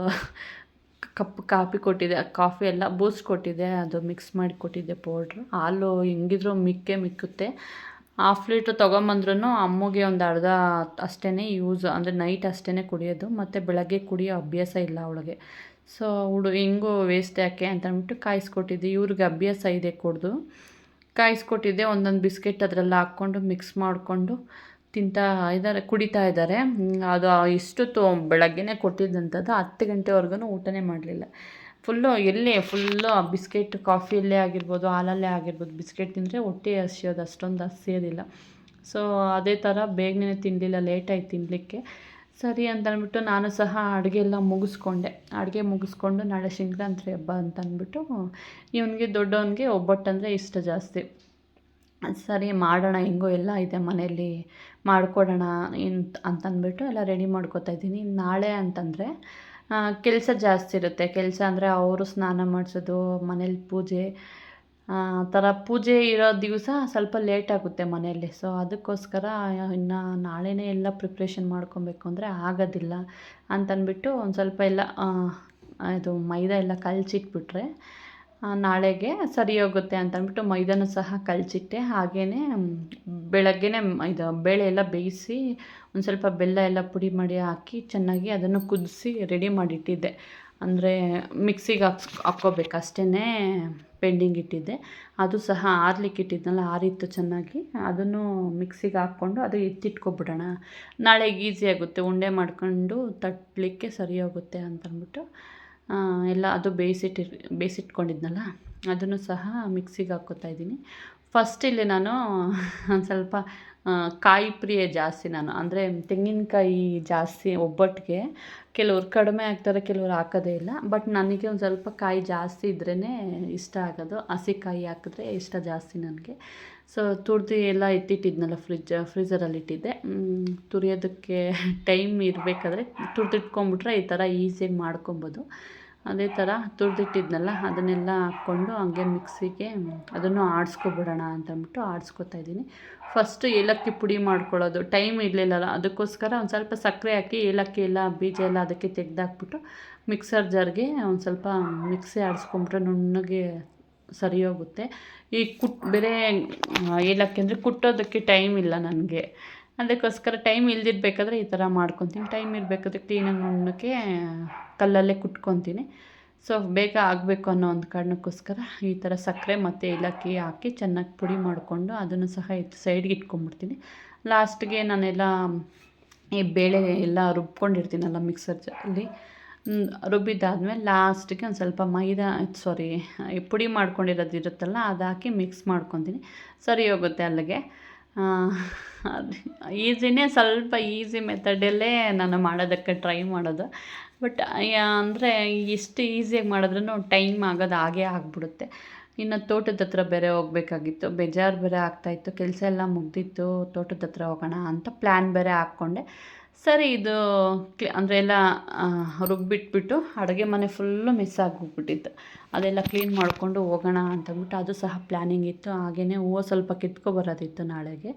ಕಪ್ ಕಾಫಿ ಕೊಟ್ಟಿದ್ದೆ ಕಾಫಿ ಎಲ್ಲ, ಬೂಸ್ಟ್ ಕೊಟ್ಟಿದ್ದೆ ಅದು ಮಿಕ್ಸ್ ಮಾಡಿ ಕೊಟ್ಟಿದ್ದೆ ಪೌಡ್ರ್ ಹಾಲು ಹೆಂಗಿದ್ರು ಮಿಕ್ಕೇ ಮಿಕ್ಕುತ್ತೆ. ಹಾಫ್ ಲೀಟ್ರ್ ತೊಗೊಂಬಂದ್ರೂ ಅಮ್ಮಗೆ ಒಂದು ಅರ್ಧ ಅಷ್ಟೇ ಯೂಸ್ ಅಂದರೆ ನೈಟ್ ಅಷ್ಟೇ ಕುಡಿಯೋದು. ಮತ್ತು ಬೆಳಗ್ಗೆ ಕುಡಿಯೋ ಅಭ್ಯಾಸ ಇಲ್ಲ ಅವಳಿಗೆ. ಸೊ ಅವಳು ಹೆಂಗು ವೇಸ್ಟ್ ಯಾಕೆ ಅಂತ ಅಂದ್ಬಿಟ್ಟು ಕಾಯಿಸ್ಕೊಟ್ಟಿದ್ದೆ. ಇವ್ರಿಗೆ ಅಭ್ಯಾಸ ಇದೆ ಕುಡ್ದು. ಕಾಯಿಸ್ಕೊಟ್ಟಿದ್ದೆ, ಒಂದೊಂದು ಬಿಸ್ಕೆಟ್ ಅದರಲ್ಲ ಹಾಕ್ಕೊಂಡು ಮಿಕ್ಸ್ ಮಾಡಿಕೊಂಡು ತಿಂತಾ ಇದ್ದಾರೆ, ಕುಡಿತಾ ಇದ್ದಾರೆ. ಅದು ಇಷ್ಟೊತ್ತು ಬೆಳಗ್ಗೆನೇ ಕೊಟ್ಟಿದ್ದಂಥದ್ದು ಹತ್ತು ಗಂಟೆವರೆಗೂ ಊಟನೇ ಮಾಡಲಿಲ್ಲ. ಫುಲ್ಲು ಎಲ್ಲಿ ಫುಲ್ಲು ಬಿಸ್ಕೆಟ್, ಕಾಫಿಯಲ್ಲೇ ಆಗಿರ್ಬೋದು, ಹಾಲಲ್ಲೇ ಆಗಿರ್ಬೋದು ಬಿಸ್ಕೆಟ್ ತಿಂದರೆ ಹೊಟ್ಟೆ ಹಸಿಯೋದು ಅಷ್ಟೊಂದು ಹಸಿಯೋದಿಲ್ಲ. ಸೊ ಅದೇ ಥರ ಬೇಗನೆ ತಿನ್ನಲಿಲ್ಲ ಲೇಟಾಗಿ ತಿನ್ನಲಿಕ್ಕೆ ಸರಿ ಅಂತ ಅಂದ್ಬಿಟ್ಟು ನಾನು ಸಹ ಅಡುಗೆ ಎಲ್ಲ ಮುಗಿಸ್ಕೊಂಡೆ. ಅಡುಗೆ ಮುಗಿಸ್ಕೊಂಡು ನಾಳೆ ಸಂಕ್ರಾಂತಿ ಹಬ್ಬ ಅಂತ ಅಂದ್ಬಿಟ್ಟು ಇವನಿಗೆ, ದೊಡ್ಡವನಿಗೆ ಒಬ್ಬಟ್ಟು ಅಂದರೆ ಇಷ್ಟ ಜಾಸ್ತಿ. ಸರಿ ಮಾಡೋಣ, ಹೆಂಗೋ ಎಲ್ಲ ಇದೆ ಮನೆಯಲ್ಲಿ, ಮಾಡಿಕೊಡೋಣ ಅಂತ ಅಂತಂದ್ಬಿಟ್ಟು ಎಲ್ಲ ರೆಡಿ ಮಾಡ್ಕೊತಾ ಇದ್ದೀನಿ. ನಾಳೆ ಅಂತಂದರೆ ಕೆಲಸ ಜಾಸ್ತಿ ಇರುತ್ತೆ. ಕೆಲಸ ಅಂದರೆ ಅವರು ಸ್ನಾನ ಮಾಡಿಸೋದು, ಮನೇಲಿ ಪೂಜೆ, ಆ, ಥರ ಪೂಜೆ ಇರೋ ದಿವಸ ಸ್ವಲ್ಪ ಲೇಟ್ ಆಗುತ್ತೆ ಮನೆಯಲ್ಲಿ. ಸೊ ಅದಕ್ಕೋಸ್ಕರ ಇನ್ನು ನಾಳೆನೇ ಎಲ್ಲ ಪ್ರಿಪ್ರೇಷನ್ ಮಾಡ್ಕೊಬೇಕು ಅಂದರೆ ಆಗೋದಿಲ್ಲ ಅಂತಂದ್ಬಿಟ್ಟು ಒಂದು ಸ್ವಲ್ಪ ಎಲ್ಲ ಇದು ಮೈದಾ ಎಲ್ಲ ಕಲಸಿಟ್ಬಿಟ್ರೆ ನಾಳೆಗೆ ಸರಿ ಹೋಗುತ್ತೆ ಅಂತ ಅಂದ್ಬಿಟ್ಟು ಮೈದಾನು ಸಹ ಕಲಸಿಟ್ಟೆ. ಹಾಗೇ ಬೆಳಗ್ಗೆನೇ ಇದು ಬೇಳೆ ಎಲ್ಲ ಬೇಯಿಸಿ ಒಂದು ಸ್ವಲ್ಪ ಬೆಲ್ಲ ಎಲ್ಲ ಪುಡಿ ಮಾಡಿ ಹಾಕಿ ಚೆನ್ನಾಗಿ ಅದನ್ನು ಕುದಿಸಿ ರೆಡಿ ಮಾಡಿಟ್ಟಿದ್ದೆ. ಅಂದರೆ ಮಿಕ್ಸಿಗೆ ಹಾಕ್ಸ್, ಹಾಕ್ಕೋಬೇಕು. ಅಷ್ಟೇ ಪೆಂಡಿಂಗ್ ಇಟ್ಟಿದ್ದೆ. ಅದು ಸಹ ಆರ್ಲಿಕ್ಕೆ ಇಟ್ಟಿದ್ನಲ್ಲ, ಆರಿತ್ತು ಚೆನ್ನಾಗಿ. ಅದನ್ನು ಮಿಕ್ಸಿಗೆ ಹಾಕ್ಕೊಂಡು ಅದು ಎತ್ತಿಟ್ಕೊಬಿಡೋಣ. ನಾಳೆಗೆ ಈಸಿ ಆಗುತ್ತೆ. ಉಂಡೆ ಮಾಡ್ಕೊಂಡು ತಟ್ಟಲಿಕ್ಕೆ ಸರಿ ಹೋಗುತ್ತೆ ಅಂತಂದ್ಬಿಟ್ಟು ಎಲ್ಲ ಅದು ಬೇಯಿಸಿಟ್ಟಿರ್ ಬೇಯಿಸಿಟ್ಕೊಂಡಿದ್ನಲ್ಲ ಅದನ್ನು ಸಹ ಮಿಕ್ಸಿಗೆ ಹಾಕ್ಕೋತಾ ಇದ್ದೀನಿ. ಫಸ್ಟ್ ಇಲ್ಲಿ ನಾನು <laughs> ಒಂದು ಸ್ವಲ್ಪ ಕಾಯಿ ಪ್ರಿಯ ಜಾಸ್ತಿ ನಾನು. ಅಂದರೆ ತೆಂಗಿನಕಾಯಿ ಜಾಸ್ತಿ ಒಬ್ಬಟ್ಟಿಗೆ ಕೆಲವ್ರು ಕಡಿಮೆ ಹಾಕ್ತಾರೆ ಕೆಲವ್ರು ಹಾಕೋದೇ ಇಲ್ಲ. ಬಟ್ ನನಗೆ ಒಂದು ಸ್ವಲ್ಪ ಕಾಯಿ ಜಾಸ್ತಿ ಇದ್ರೇ ಇಷ್ಟ ಆಗೋದು. ಹಸಿ ಕಾಯಿ ಹಾಕಿದ್ರೆ ಇಷ್ಟ ಜಾಸ್ತಿ ನನಗೆ. ಸೊ ತುರ್ದು ಎಲ್ಲ ಎತ್ತಿಟ್ಟಿದ್ನಲ್ಲ ಫ್ರಿಜ್ ಫ್ರೀಝರಲ್ಲಿ ಇಟ್ಟಿದ್ದೆ. ತುರಿಯೋದಕ್ಕೆ <laughs> ಟೈಮ್ ಇರಬೇಕಾದ್ರೆ ತುರ್ದಿಟ್ಕೊಂಬಿಟ್ರೆ ಈ ಥರ ಈಸಿಯಾಗಿ ಮಾಡ್ಕೊಬೋದು. ಅದೇ ಥರ ತುರಿದಿಟ್ಟಿದ್ನಲ್ಲ, ಅದನ್ನೆಲ್ಲ ಹಾಕ್ಕೊಂಡು ಹಂಗೆ ಮಿಕ್ಸಿಗೆ ಅದನ್ನು ಆಡಿಸ್ಕೊಬಿಡೋಣ ಅಂತಂದ್ಬಿಟ್ಟು ಆಡಿಸ್ಕೊತಾ ಇದ್ದೀನಿ. ಫಸ್ಟು ಏಲಕ್ಕಿ ಪುಡಿ ಮಾಡ್ಕೊಳ್ಳೋದು. ಟೈಮ್ ಇರಲಿಲ್ಲಲ್ಲ, ಅದಕ್ಕೋಸ್ಕರ ಒಂದು ಸ್ವಲ್ಪ ಸಕ್ಕರೆ ಹಾಕಿ ಏಲಕ್ಕಿ ಎಲ್ಲ, ಬೀಜ ಎಲ್ಲ ಅದಕ್ಕೆ ತೆಗೆದಾಕ್ಬಿಟ್ಟು ಮಿಕ್ಸರ್ ಜಾರ್ಗೆ ಒಂದು ಸ್ವಲ್ಪ ಮಿಕ್ಸಿ ಆಡಿಸ್ಕೊಂಬಿಟ್ರೆ ನುಣ್ಣಗೆ ಸರಿ ಹೋಗುತ್ತೆ ಈ ಕುಟ್, ಬೇರೆ ಏಲಕ್ಕಿ ಅಂದರೆ ಕುಟ್ಟೋದಕ್ಕೆ ಟೈಮ್ ಇಲ್ಲ ನನಗೆ. ಅದಕ್ಕೋಸ್ಕರ ಟೈಮ್ ಇಲ್ದಿರಬೇಕಾದ್ರೆ ಈ ಥರ ಮಾಡ್ಕೊತೀನಿ. ಟೈಮ್ ಇರಬೇಕಾದ್ರೆ ಕ್ಲೀನಾಗಿ ನೋಡೋಕ್ಕೆ ಕಲ್ಲಲ್ಲೇ ಕುಟ್ಕೊತೀನಿ. ಸೊ ಬೇಗ ಆಗಬೇಕು ಅನ್ನೋ ಒಂದು ಕಾರಣಕ್ಕೋಸ್ಕರ ಈ ಥರ ಸಕ್ಕರೆ ಮತ್ತು ಏಲಕ್ಕಿ ಹಾಕಿ ಚೆನ್ನಾಗಿ ಪುಡಿ ಮಾಡಿಕೊಂಡು ಅದನ್ನು ಸಹ ಸೈಡ್ಗೆ ಇಟ್ಕೊಂಡ್ಬಿಡ್ತೀನಿ. ಲಾಸ್ಟ್ಗೆ ನಾನೆಲ್ಲ ಈ ಬೇಳೆ ಎಲ್ಲ ರುಬ್ಕೊಂಡಿರ್ತೀನಲ್ಲ ಮಿಕ್ಸರ್ ಅಲ್ಲಿ ರುಬ್ಬಿದ್ದಾದ್ಮೇಲೆ ಲಾಸ್ಟಿಗೆ ಒಂದು ಸ್ವಲ್ಪ ಮೈದಾ ಸಾರಿ ಪುಡಿ ಮಾಡ್ಕೊಂಡಿರೋದು ಇರುತ್ತಲ್ಲ ಅದು ಹಾಕಿ ಮಿಕ್ಸ್ ಮಾಡ್ಕೊತೀನಿ. ಸರಿ ಹೋಗುತ್ತೆ ಅಲ್ಲಿಗೆ. ಈಸಿನೇ ಸ್ವಲ್ಪ ಈಸಿ ಮೆಥಡಲ್ಲೇ ನಾನು ಮಾಡೋದಕ್ಕೆ ಟ್ರೈ ಮಾಡೋದು. ಬಟ್ ಅಂದರೆ ಇಷ್ಟು ಈಸಿಯಾಗಿ ಮಾಡಿದ್ರೂ ಟೈಮ್ ಆಗೋದು ಹಾಗೇ ಆಗಿಬಿಡುತ್ತೆ. ಇನ್ನು ತೋಟದ ಹತ್ರ ಬೇರೆ ಹೋಗಬೇಕಾಗಿತ್ತು. ಬೇಜಾರು ಬೇರೆ ಆಗ್ತಾಯಿತ್ತು ಕೆಲಸ ಎಲ್ಲ ಮುಗ್ದಿತ್ತು. ತೋಟದ ಹತ್ರ ಹೋಗೋಣ ಅಂತ ಪ್ಲ್ಯಾನ್ ಬೇರೆ ಹಾಕ್ಕೊಂಡೆ. ಸರಿ, ಇದು ಕ್ಲಿ ಅಂದರೆ ಎಲ್ಲ ರುಬ್ಬಿಟ್ಬಿಟ್ಟು ಅಡುಗೆ ಮನೆ ಫುಲ್ಲು ಮಿಸ್ ಆಗೋಗ್ಬಿಟ್ಟಿತ್ತು ಅದೆಲ್ಲ ಕ್ಲೀನ್ ಮಾಡಿಕೊಂಡು ಹೋಗೋಣ ಅಂತಂದ್ಬಿಟ್ಟು ಅದು ಸಹ ಪ್ಲ್ಯಾನಿಂಗ್ ಇತ್ತು. ಹಾಗೆಯೇ ಹೂವು ಸ್ವಲ್ಪ ಕಿತ್ಕೊ ಬರೋದಿತ್ತು ನಾಳೆಗೆ.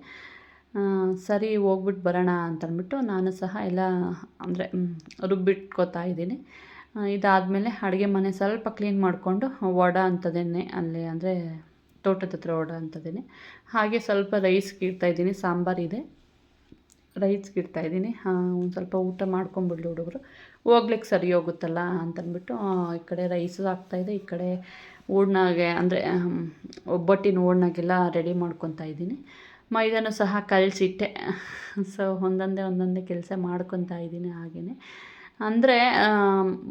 ಸರಿ, ಹೋಗ್ಬಿಟ್ಟು ಬರೋಣ ಅಂತಂದ್ಬಿಟ್ಟು ನಾನು ಸಹ ಎಲ್ಲ, ಅಂದರೆ ರುಬ್ಬಿಟ್ಕೋತಾ ಇದ್ದೀನಿ. ಇದಾದಮೇಲೆ ಅಡುಗೆ ಮನೆ ಸ್ವಲ್ಪ ಕ್ಲೀನ್ ಮಾಡಿಕೊಂಡು ವಡ ಅಂತದೇನೆ, ಅಲ್ಲಿ ಅಂದರೆ ತೋಟದ ಹತ್ರ ವಡ ಅಂತದೇನೆ. ಹಾಗೆ ಸ್ವಲ್ಪ ರೈಸ್ಗೆ ಇಡ್ತಾಯಿದ್ದೀನಿ ಸಾಂಬಾರಿದೆ ರೈಸ್ಗೆ ಇಡ್ತಾಯಿದ್ದೀನಿ ಒಂದು ಸ್ವಲ್ಪ ಊಟ ಮಾಡ್ಕೊಂಬಿಡ್ಲಿ ಹುಡುಗರು. ಹೋಗ್ಲಿಕ್ಕೆ ಸರಿ ಹೋಗುತ್ತಲ್ಲ ಅಂತಂದ್ಬಿಟ್ಟು ಈ ಕಡೆ ರೈಸು ಆಗ್ತಾಯಿದೆ ಈ ಕಡೆ ಹೂರ್ಣಗೆ, ಅಂದರೆ ಒಬ್ಬಟ್ಟಿನ ಹೂರ್ಣಗೆಲ್ಲ ರೆಡಿ ಮಾಡ್ಕೊತಾ ಇದ್ದೀನಿ. ಮೈದಾನು ಸಹ ಕಲಸಿಟ್ಟೆ. ಸೊ <laughs> ಒಂದೊಂದೇ ಒಂದೊಂದೇ ಕೆಲಸ ಮಾಡ್ಕೊತಾ ಇದ್ದೀನಿ ಹಾಗೆಯೇ ಅಂದರೆ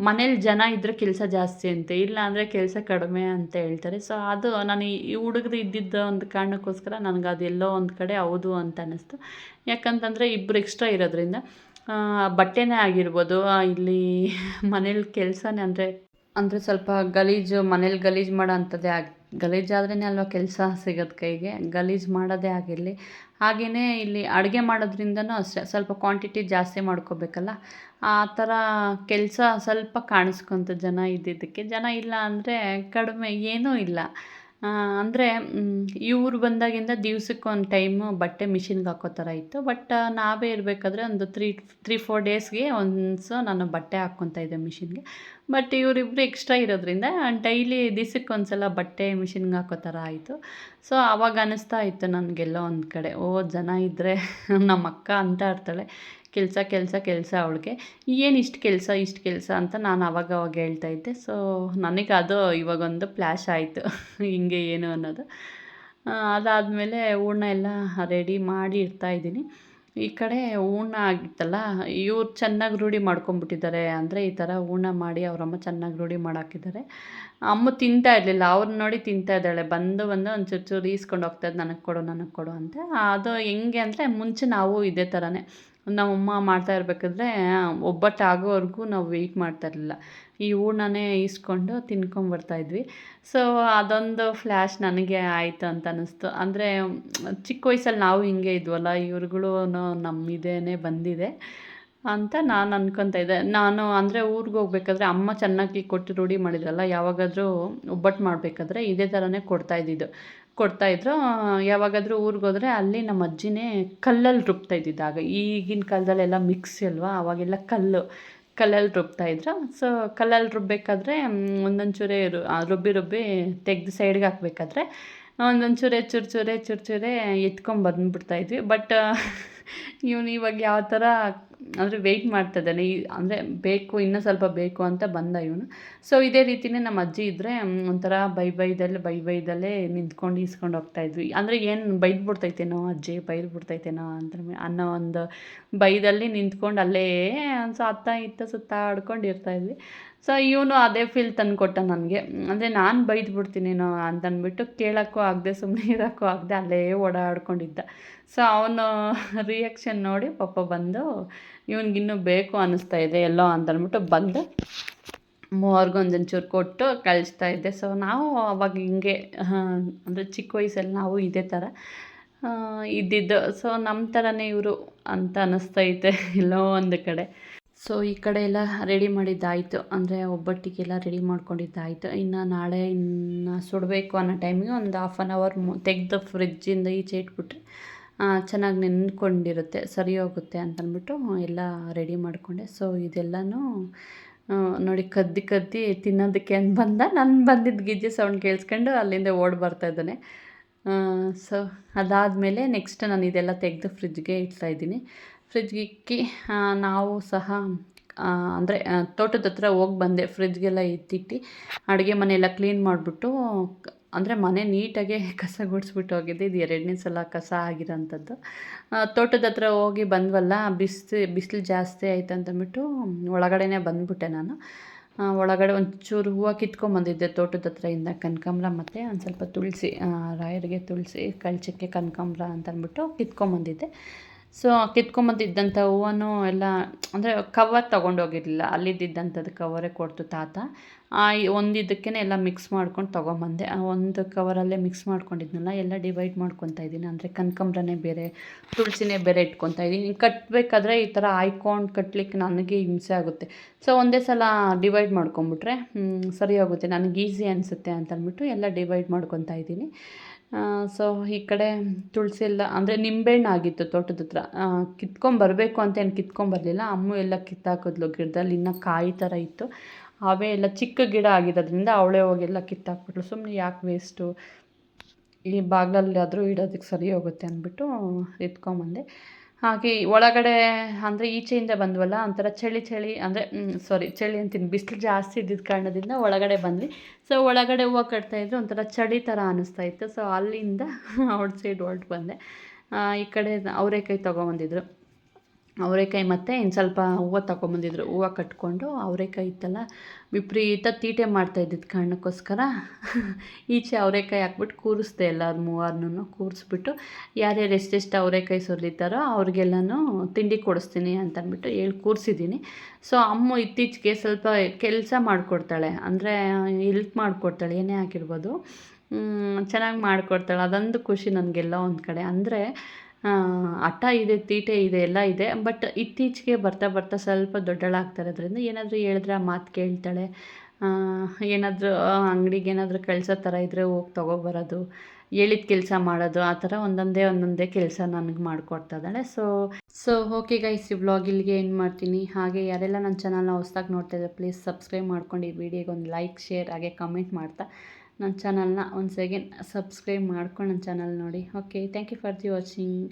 ಮನೇಲಿ ಜನ ಇದ್ದರೆ ಕೆಲಸ ಜಾಸ್ತಿ ಅಂತೆ ಇಲ್ಲ ಅಂದರೆ ಕೆಲಸ ಕಡಿಮೆ ಅಂತ ಹೇಳ್ತಾರೆ. ಸೊ ಅದು ನಾನು ಈ ಹುಡುಗ್ರು ಇದ್ದಿದ್ದ ಒಂದು ಕಾರಣಕ್ಕೋಸ್ಕರ ನನಗೆ ಅದೆಲ್ಲೋ ಒಂದು ಕಡೆ ಹೌದು ಅಂತ ಅನ್ನಿಸ್ತು. ಯಾಕಂತಂದರೆ ಇಬ್ಬರು ಎಕ್ಸ್ಟ್ರಾ ಇರೋದ್ರಿಂದ ಬಟ್ಟೆನೇ ಆಗಿರ್ಬೋದು ಇಲ್ಲಿ ಮನೇಲಿ ಕೆಲಸನೇ ಅಂದರೆ ಅಂದರೆ ಸ್ವಲ್ಪ ಗಲೀಜು, ಮನೇಲಿ ಗಲೀಜು ಮಾಡೋ ಅಂಥದ್ದೇ ಆಗಿ ಗಲೀಜಾದ್ರೇ ಅಲ್ವಾ ಕೆಲಸ ಸಿಗೋದು ಕೈಗೆ, ಗಲೀಜು ಮಾಡೋದೇ ಆಗಿರಲಿ. ಹಾಗೆಯೇ ಇಲ್ಲಿ ಅಡುಗೆ ಮಾಡೋದ್ರಿಂದನೂ ಅಷ್ಟೇ, ಸ್ವಲ್ಪ ಕ್ವಾಂಟಿಟಿ ಜಾಸ್ತಿ ಮಾಡ್ಕೋಬೇಕಲ್ಲ? ಆ ಥರ ಕೆಲಸ ಸ್ವಲ್ಪ ಕಾಣಿಸ್ಕೊಂತು ಜನ ಇದ್ದಿದ್ದಕ್ಕೆ. ಜನ ಇಲ್ಲ ಅಂದರೆ ಕಡಿಮೆ ಏನೂ ಇಲ್ಲ. ಅಂದರೆ ಇವ್ರು ಬಂದಾಗಿಂದ ದಿವ್ಸಕ್ಕೆ ಒಂದು ಟೈಮು ಬಟ್ಟೆ ಮಿಷಿನ್ಗೆ ಹಾಕೋ ಥರ ಇತ್ತು. ಬಟ್ ನಾವೇ ಇರಬೇಕಾದ್ರೆ ಒಂದು ತ್ರೀ ತ್ರೀ ಫೋರ್ ಡೇಸ್ಗೆ ಒಂದು ನಾನು ಬಟ್ಟೆ ಹಾಕ್ಕೊತಾ ಇದ್ದೆ ಮಿಷಿನ್ಗೆ ಬಟ್ ಇವರಿಬ್ಬರು ಎಕ್ಸ್ಟ್ರಾ ಇರೋದ್ರಿಂದ ಡೈಲಿ ದಿವ್ಸಕ್ಕೆ ಒಂದು ಸಲ ಬಟ್ಟೆ ಮಿಷಿನ್ಗೆ ಹಾಕೋ ಥರ ಆಯಿತು. ಸೊ ಆವಾಗ ಅನ್ನಿಸ್ತಾ ಇತ್ತು ನನಗೆಲ್ಲೋ ಒಂದು ಕಡೆ, ಓ, ಜನ ಇದ್ದರೆ <laughs> ನಮ್ಮ ಅಕ್ಕ ಅಂತ ಇರ್ತಾಳೆ, ಕೆಲಸ ಕೆಲಸ ಕೆಲಸ ಅವಳಿಗೆ. ಏನು ಇಷ್ಟು ಕೆಲಸ ಇಷ್ಟು ಕೆಲಸ ಅಂತ ನಾನು ಅವಾಗ ಅವಾಗ ಹೇಳ್ತಾ ಇದ್ದೆ. ಸೊ ನನಗೆ ಅದು ಇವಾಗೊಂದು ಫ್ಲ್ಯಾಶ್ ಆಯಿತು, <laughs> ಹಿಂಗೆ ಏನು ಅನ್ನೋದು. ಅದಾದಮೇಲೆ ಹೂರ್ಣ ಎಲ್ಲ ರೆಡಿ ಮಾಡಿ ಇಡ್ತಾಯಿದ್ದೀನಿ ಈ ಕಡೆ ಹೂರ್ಣ ಆಗಿತ್ತಲ್ಲ, ಇವ್ರು ಚೆನ್ನಾಗಿ ರೂಢಿ ಮಾಡ್ಕೊಂಬಿಟ್ಟಿದ್ದಾರೆ. ಅಂದರೆ ಈ ಥರ ಹೂರ್ಣ ಮಾಡಿ ಅವರಮ್ಮ ಚೆನ್ನಾಗಿ ರೂಢಿ ಮಾಡಾಕಿದ್ದಾರೆ. ಅಮ್ಮ ತಿಂತಾ ಇರಲಿಲ್ಲ ಅವ್ರನ್ನ ನೋಡಿ ತಿಂತಾ ಇದ್ದಾಳೆ. ಬಂದು ಬಂದು ಒಂದು ಚೂರು ಚೂರು ಈಸ್ಕೊಂಡು ಹೋಗ್ತಾಯಿದ್ದು ನನಗೆ ಕೊಡು ನನಗೆ ಕೊಡು ಅಂತ. ಅದು ಹೆಂಗೆ ಅಂದರೆ ಮುಂಚೆ ನಾವು ಇದೇ ಥರನೇ ನಮ್ಮಮ್ಮ ಮಾಡ್ತಾ ಇರಬೇಕಾದ್ರೆ ಒಬ್ಬಟ್ಟು ಆಗೋವರೆಗೂ ನಾವು ವೆಯ್ಟ್ ಮಾಡ್ತಾ ಇರಲಿಲ್ಲ. ಈ ಹೂರ್ಣನೇ ಈಸ್ಕೊಂಡು ತಿನ್ಕೊಂಬರ್ತಾಯಿದ್ವಿ ಸೊ ಅದೊಂದು ಫ್ಲ್ಯಾಶ್ ನನಗೆ ಆಯಿತು ಅಂತ ಅನ್ನಿಸ್ತು. ಅಂದರೆ, ಚಿಕ್ಕ ವಯಸ್ಸಲ್ಲಿ ನಾವು ಹಿಂಗೆ ಇದ್ವಲ್ಲ ಇವ್ರುಗಳು ನಮ್ಮ ಇದೇನೆ ಬಂದಿದೆ ಅಂತ ನಾನು ಅನ್ಕೊತಾ ಇದ್ದೆ. ನಾನು ಅಂದರೆ ಊರಿಗೆ ಹೋಗ್ಬೇಕಾದ್ರೆ ಅಮ್ಮ ಚೆನ್ನಾಗಿ ಕೊಟ್ಟು ರೂಢಿ ಮಾಡಿದ್ರಲ್ಲ, ಯಾವಾಗಾದರೂ ಒಬ್ಬಟ್ಟು ಮಾಡಬೇಕಾದ್ರೆ ಇದೇ ಥರನೇ ಕೊಡ್ತಾ ಕೊಡ್ತಾಯಿದ್ರು ಯಾವಾಗಾದರೂ ಊರಿಗೆ ಹೋದರೆ ಅಲ್ಲಿ ನಮ್ಮ ಅಜ್ಜಿನೇ ಕಲ್ಲಲ್ಲಿ ರುಬ್ತಾ ಇದ್ದಿದ್ದಾಗ ಈಗಿನ ಕಾಲದಲ್ಲೆಲ್ಲ ಮಿಕ್ಸಿ ಅಲ್ವಾ? ಅವಾಗೆಲ್ಲ ಕಲ್ಲು. ಕಲ್ಲಲ್ಲಿ ರುಬ್ತಾ ಇದ್ರು? ಸೊ ಕಲ್ಲಲ್ಲಿ ರುಬ್ಬಬೇಕಾದ್ರೆ ಒಂದೊಂಚೂರೆ ರುಬ್ಬಿ ರುಬ್ಬಿ ತೆಗೆದು ಸೈಡ್ಗೆ ಹಾಕ್ಬೇಕಾದ್ರೆ, ಒಂದೊಂಚೂರೆ ಚುರು ಚೂರು ಚೂರೇ ಚೂರು ಎತ್ಕೊಂಬಂದ್ಬಿಡ್ತಾಯಿದ್ವಿ ಬಟ್ <laughs> ಇವನು ಇವಾಗ ಯಾವ ಥರ ಅಂದರೆ ವೆಯ್ಟ್ ಮಾಡ್ತಿದ್ದಾನೆ. ಈ ಅಂದರೆ ಬೇಕು, ಇನ್ನೂ ಸ್ವಲ್ಪ ಬೇಕು ಅಂತ ಬಂದ ಇವನು. ಸೊ ಇದೇ ರೀತಿಯೇ ನಮ್ಮ ಅಜ್ಜಿ ಇದ್ದರೆ ಒಂಥರ ಬೈ ಬೈದಲ್ಲೇ ಬೈ ಬೈದಲ್ಲೇ ನಿಂತ್ಕೊಂಡು ಈಸ್ಕೊಂಡು ಹೋಗ್ತಾಯಿದ್ವಿ ಅಂದರೆ ಏನು ಬೈದು ಬಿಡ್ತೈತೇನೋ ಅಜ್ಜಿ ಬೈದು ಬಿಡ್ತೈತೇನೋ ಅಂತ ಅನ್ನೋ ಒಂದು ಬೈದಲ್ಲಿ ನಿಂತ್ಕೊಂಡು ಅಲ್ಲೇ ಸೊ ಅತ್ತ ಇತ್ತ ಸುತ್ತಾಡ್ಕೊಂಡು ಇರ್ತಾಯಿದ್ವಿ ಸೊ ಇವನು ಅದೇ ಫೀಲ್ ತಂದುಕೊಟ್ಟ ನನಗೆ. ಅಂದರೆ ನಾನು ಬೈದು ಬಿಡ್ತೀನೇನೋ ಅಂತಂದ್ಬಿಟ್ಟು ಕೇಳೋಕ್ಕೂ ಆಗದೆ ಸುಮ್ಮನೆ ಇರೋಕ್ಕೂ ಆಗದೆ ಅಲ್ಲೇ ಓಡಾಡ್ಕೊಂಡಿದ್ದ. ಸೊ ಅವನು ರಿಯಾಕ್ಷನ್ ನೋಡಿ ಪಾಪ ಬಂದು ಇವನಿಗಿನ್ನೂ ಬೇಕು ಅನ್ನಿಸ್ತಾ ಇದೆ, ಎಲ್ಲೋ ಅಂತಂದ್ಬಿಟ್ಟು ಬಂದು ಮೂವರ್ಗೊಂದೊಂಚೂರು ಕೊಟ್ಟು ಕಳಿಸ್ತಾ ಇದ್ದೆ. ಸೊ ನಾವು ಅವಾಗ ಹಿಂಗೆ ಅಂದರೆ ಚಿಕ್ಕ ವಯಸ್ಸಲ್ಲಿ ನಾವು ಇದೇ ಥರ ಇದ್ದಿದ್ದು. ಸೊ ನಮ್ಮ ಥರನೇ ಇವರು ಅಂತ ಅನ್ನಿಸ್ತೈತೆ ಎಲ್ಲೋ ಒಂದು ಕಡೆ. ಸೊ ಈ ಕಡೆ ಎಲ್ಲ ರೆಡಿ ಮಾಡಿದ್ದಾಯಿತು. ಅಂದರೆ ಒಬ್ಬಟ್ಟಿಗೆಲ್ಲ ರೆಡಿ ಮಾಡ್ಕೊಂಡಿದ್ದಾಯಿತು. ಇನ್ನು ನಾಳೆ ಇನ್ನು ಸುಡಬೇಕು ಅನ್ನೋ ಟೈಮಿಗೆ ಒಂದು ಹಾಫ್ ಆನ್ ಅವರ್ ತೆಗೆದು ಫ್ರಿಜ್ಜಿಂದ ಈಚೆ ಇಟ್ಬಿಟ್ರೆ ಚೆನ್ನಾಗಿ ನೆನ್ಕೊಂಡಿರುತ್ತೆ, ಸರಿ ಹೋಗುತ್ತೆ ಅಂತಂದ್ಬಿಟ್ಟು ಎಲ್ಲ ರೆಡಿ ಮಾಡಿಕೊಂಡೆ. ಸೊ ಇದೆಲ್ಲನೂ ನೋಡಿ ಕದ್ದಿ ಕದ್ದಿ ತಿನ್ನೋದಕ್ಕೆ ಅಂತ ಬಂದ. ನಾನು ಬಂದಿದ್ದ ಗಿಜ್ಜೆ ಸೌಂಡ್ ಕೇಳಿಸ್ಕೊಂಡು ಅಲ್ಲಿಂದ ಓಡಿ ಬರ್ತಾ ಇದ್ದಾನೆ. ಸೊ ಅದಾದಮೇಲೆ ನೆಕ್ಸ್ಟ್ ನಾನು ಇದೆಲ್ಲ ತೆಗೆದು ಫ್ರಿಜ್ಗೆ ಇಡ್ತಾಯಿದ್ದೀನಿ ಫ್ರಿಜ್ಗೆ ಇಕ್ಕಿ ನಾವು ಸಹ ಅಂದರೆ ತೋಟದ ಹತ್ರ ಹೋಗಿ ಬಂದೆ. ಫ್ರಿಜ್ಗೆಲ್ಲ ಎತ್ತಿಟ್ಟು ಅಡುಗೆ ಮನೆಯೆಲ್ಲ ಕ್ಲೀನ್ ಮಾಡಿಬಿಟ್ಟು ಅಂದರೆ ಮನೆ ನೀಟಾಗೆ <laughs> ಕಸ ಗುಡಿಸ್ಬಿಟ್ಟು ಹೋಗಿದ್ದೆ. ಇದು ಎರಡನೇ ಸಲ ಕಸ ಆಗಿರೋಂಥದ್ದು. ತೋಟದ ಹತ್ರ ಹೋಗಿ ಬಂದ್ವಲ್ಲ ಬಿಸಿ ಬಿಸಿಲು ಜಾಸ್ತಿ ಆಯ್ತು ಅಂತಂದ್ಬಿಟ್ಟು ಒಳಗಡೆನೇ ಬಂದ್ಬಿಟ್ಟೆ ನಾನು. ಒಳಗಡೆ ಒಂಚೂರು ಹೂವು ಕಿತ್ಕೊಂಬಂದಿದ್ದೆ ತೋಟದ ಹತ್ರದಿಂದ ಕನಕಾಂಬ್ರ ಮತ್ತು ಒಂದು ಸ್ವಲ್ಪ ತುಳಸಿ ರಾಯರಿಗೆ ತುಳಸಿ, ಕಳ್ಚಕ್ಕೆ ಕನಕಾಂಬ್ರ ಅಂತ ಅಂದ್ಬಿಟ್ಟು ಕಿತ್ಕೊಂಬಂದಿದ್ದೆ. ಸೊ ಕಿತ್ಕೊಂಬಂದಿದ್ದಂಥ ಹೂವನ್ನು ಎಲ್ಲ ಅಂದರೆ ಕವರ್ ತೊಗೊಂಡೋಗಿರಲಿಲ್ಲ. ಅಲ್ಲಿದ್ದಿದ್ದಂಥದ್ದು ಕವರೇ ಕೊಡ್ತು ತಾತ. ಆ, ಒಂದು ಎಲ್ಲ ಮಿಕ್ಸ್ ಮಾಡ್ಕೊಂಡು ತೊಗೊಂಬಂದೆ. ಆ ಒಂದು ಕವರಲ್ಲೇ ಮಿಕ್ಸ್ ಮಾಡ್ಕೊಂಡಿದ್ನಲ್ಲ ಎಲ್ಲ ಡಿವೈಡ್ ಮಾಡ್ಕೊತಾ ಇದ್ದೀನಿ. ಅಂದರೆ ಕನಕಾಂಬ್ರನೇ ಬೇರೆ ತುಳಸಿನೇ ಬೇರೆ ಇಟ್ಕೊತಾ ಇದ್ದೀನಿ. ಕಟ್ಟಬೇಕಾದ್ರೆ ಈ ಥರ ಆಯ್ಕೊಂಡು ಕಟ್ಲಿಕ್ಕೆ ನನಗೆ ಹಿಂಸೆ ಆಗುತ್ತೆ. ಸೊ ಒಂದೇ ಸಲ ಡಿವೈಡ್ ಮಾಡ್ಕೊಂಬಿಟ್ರೆ ಸರಿ ಹೋಗುತ್ತೆ. ನನಗೆ ಈಸಿ ಅನಿಸುತ್ತೆ ಅಂತ ಅಂದ್ಬಿಟ್ಟು ಎಲ್ಲ ಡಿವೈಡ್ ಮಾಡ್ಕೊತಾ ಇದ್ದೀನಿ. ಸೊ ಈ ಕಡೆ ತುಳಸಿ ಎಲ್ಲ, ಅಂದರೆ ನಿಂಬೆಹಣ್ಣು ಆಗಿತ್ತು ತೋಟದ ಹತ್ರ. ಕಿತ್ಕೊಂಬರ್ಬೇಕು ಅಂತ ಏನು ಕಿತ್ಕೊಂಬರ್ಲಿಲ್ಲ ಅಮ್ಮ ಎಲ್ಲ ಕಿತ್ತಾಕಿದ್ಲು ಗಿಡದಲ್ಲಿ, ಇನ್ನೂ ಕಾಯಿ ಥರ ಇತ್ತು. ಅವೇ ಎಲ್ಲ ಚಿಕ್ಕ ಗಿಡ ಆಗಿರೋದ್ರಿಂದ ಅವಳೇ ಹೋಗಿ ಎಲ್ಲ ಕಿತ್ತಾಕ್ಬಿಟ್ಲು. ಸುಮ್ಮನೆ ಯಾಕೆ ವೇಸ್ಟು ಈ ಬಾಗಿಲಲ್ಲಾದರೂ ಇಡೋದಕ್ಕೆ ಸರಿ ಹೋಗುತ್ತೆ ಅಂದ್ಬಿಟ್ಟು ಎತ್ಕೊಂಬಂದೆ ಹಾಗೆ ಒಳಗಡೆ ಅಂದರೆ ಈಚೆಯಿಂದ ಬಂದ್ವಲ್ಲ, ಒಂಥರ ಚಳಿ ಚಳಿ ಅಂದರೆ ಸಾರಿ ಚಳಿ ಅಂತೀನಿ, ಬಿಸಿಲು ಜಾಸ್ತಿ ಇದ್ದಿದ್ದ ಕಾರಣದಿಂದ ಒಳಗಡೆ ಬಂದ್ವಿ. ಸೊ ಒಳಗಡೆ ಹೂವು ಕಟ್ತಾಯಿದ್ರು ಒಂಥರ ಚಳಿ ಥರ ಅನ್ನಿಸ್ತಾ ಇತ್ತು. ಸೊ ಅಲ್ಲಿಂದ ಔಟ್ ಸೈಡ್ ಹೊರ್ಟು ಬಂದೆ ಈ ಕಡೆ ಅವರೆಕಾಯಿ ತೊಗೊಂಬಂದಿದ್ರು. ಅವರೆಕಾಯಿ ಮತ್ತು ಇನ್ನು ಸ್ವಲ್ಪ ಹೂವು ತಗೊಂಬಂದಿದ್ರು, ಹೂವು ಕಟ್ಕೊಂಡು ಅವರೆಕಾಯಿ ಇತ್ತಲ್ಲ, ವಿಪರೀತ ತೀಟೆ ಮಾಡ್ತಾ ಇದ್ದಿದ್ದು ಕಾರಣಕ್ಕೋಸ್ಕರ <laughs> ಈಚೆ ಅವರೆಕಾಯಿ ಹಾಕ್ಬಿಟ್ಟು ಕೂರಿಸ್ದೆ ಎಲ್ಲರೂ ಮೂವರನ್ನು ಕೂರಿಸ್ಬಿಟ್ಟು, ಯಾರ್ಯಾರು ಎಷ್ಟೆಷ್ಟು ಅವರೆಕಾಯಿ ಸುರಿತಾರೋ ಅವ್ರಿಗೆಲ್ಲನೂ ತಿಂಡಿ ಕೊಡಿಸ್ತೀನಿ ಅಂತ ಅಂದ್ಬಿಟ್ಟು ಹೇಳಿ ಕೂರಿಸಿದ್ದೀನಿ. ಸೊ ಅಮ್ಮ ಇತ್ತೀಚೆಗೆ ಸ್ವಲ್ಪ ಕೆಲಸ ಮಾಡಿಕೊಡ್ತಾಳೆ, ಅಂದರೆ ಹೆಲ್ಪ್ ಮಾಡಿಕೊಡ್ತಾಳೆ, ಏನೇ ಆಗಿರ್ಬೋದು. ಚೆನ್ನಾಗಿ ಮಾಡಿಕೊಡ್ತಾಳೆ, ಅದೊಂದು ಖುಷಿ ನನಗೆಲ್ಲ ಒಂದು ಕಡೆ. ಅಂದರೆ ಹಠ ಇದೆ, ತೀಟೆ ಇದೆ, ಎಲ್ಲ ಇದೆ. ಬಟ್ ಇತ್ತೀಚೆಗೆ ಬರ್ತಾ ಬರ್ತಾ ಸ್ವಲ್ಪ ದೊಡ್ಡಳಾಗ್ತಾ ಇರೋದ್ರಿಂದ ಏನಾದರೂ ಹೇಳಿದ್ರೆ ಆ ಮಾತು ಕೇಳ್ತಾಳೆ. ಏನಾದರೂ ಅಂಗಡಿಗೆ ಏನಾದರೂ ಕಳ್ಸೋ ಥರ ಇದ್ದರೆ ಹೋಗಿ ತೊಗೊಬರೋದು. ಹೇಳಿದ ಕೆಲಸ ಮಾಡೋದು, ಆ ಥರ ಒಂದೊಂದೇ ಒಂದೊಂದೇ ಕೆಲಸ ನನಗೆ ಮಾಡಿಕೊಡ್ತಾ ಇದ್ದಾಳೆ. ಸೊ ಸೊ ಓಕೆ ಗೈಸ್ ಈ ವ್ಲಾಗ್ ಇಲ್ಲಿಗೆ ಏನು ಮಾಡ್ತೀನಿ. ಹಾಗೆ ಯಾರೆಲ್ಲ ನನ್ನ ಚಾನಲ್ನ ಹೊಸ್ದಾಗಿ ನೋಡ್ತಾ ಇದ್ದಾರೆ ಪ್ಲೀಸ್ ಸಬ್ಸ್ಕ್ರೈಬ್ ಮಾಡ್ಕೊಂಡು ಈ ವಿಡಿಯೋಗೆ ಒಂದು ಲೈಕ್ ಶೇರ್ ಹಾಗೆ ಕಮೆಂಟ್ ಮಾಡ್ತಾ. ನನ್ನ ಚಾನಲ್ನ ಒಂದು ಸೆಕೆಂಡ್ ಸಬ್ಸ್ಕ್ರೈಬ್ ಮಾಡ್ಕೊಂಡು ನನ್ನ ಚಾನಲ್ ನೋಡಿ. Okay thank you for the watching